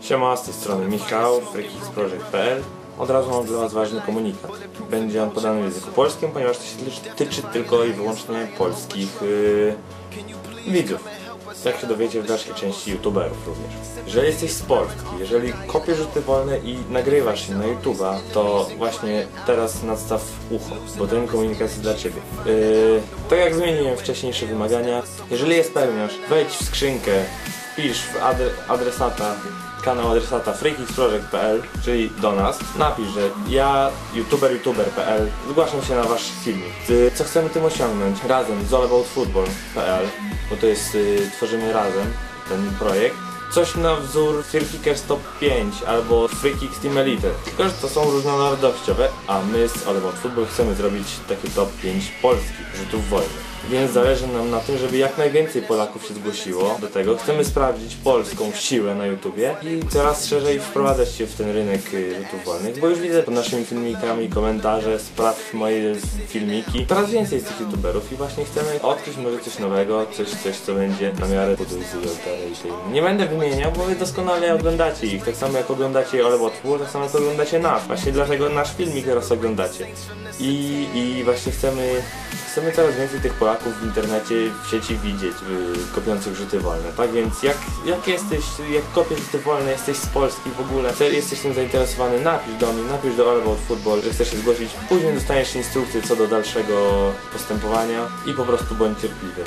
Siema, z tej strony Michał, freakingsproject.pl Od razu mam dla Was ważny komunikat. Będzie on podany w języku polskim, ponieważ to się tyczy- tylko i wyłącznie polskich yy, widzów. Jak się dowiecie w dalszej części youtuberów również. Jeżeli jesteś z Polski, jeżeli kopiesz rzuty wolne i nagrywasz się na YouTube'a, to właśnie teraz nadstaw ucho, bo ten komunikat jest dla Ciebie. Yy, tak jak zmieniłem wcześniejsze wymagania, jeżeli je spełniasz, wejdź w skrzynkę, wpisz w adre adresata kanał adresata freakingsproject.pl, czyli do nas, napisz, że ja, youtuber, youtuber.pl, zgłaszam się na wasz filmik. Co chcemy tym osiągnąć? Razem z allaboutfootball.pl, bo to jest, y, tworzymy razem ten projekt. Coś na wzór Freakikers Top 5 albo Freakix Team Elite. Tylko, że to są różnonarodowościowe, a my z About Football chcemy zrobić takie top 5 polskich rzutów wolnych. Więc zależy nam na tym, żeby jak najwięcej Polaków się zgłosiło do tego. Chcemy sprawdzić polską siłę na YouTubie i coraz szerzej wprowadzać się w ten rynek y, rzutów wolnych, bo już widzę pod naszymi filmikami komentarze, sprawdź moje filmiki. Coraz więcej jest tych YouTuberów i właśnie chcemy odkryć może coś nowego, coś, coś co będzie na miarę tej. Nie będę bo wy doskonale oglądacie ich, tak samo jak oglądacie About Football, tak samo jak oglądacie nas. Właśnie dlatego nasz filmik teraz oglądacie. I, i właśnie chcemy, chcemy coraz więcej tych Polaków w internecie, w sieci widzieć, y, kopiących rzuty wolne. Tak więc jak, jak jesteś, jak kopiesz rzuty wolne, jesteś z Polski w ogóle, jesteś tym zainteresowany, napisz do mnie, napisz do All Football, że chcesz się zgłosić. Później dostaniesz instrukcję co do dalszego postępowania i po prostu bądź cierpliwy.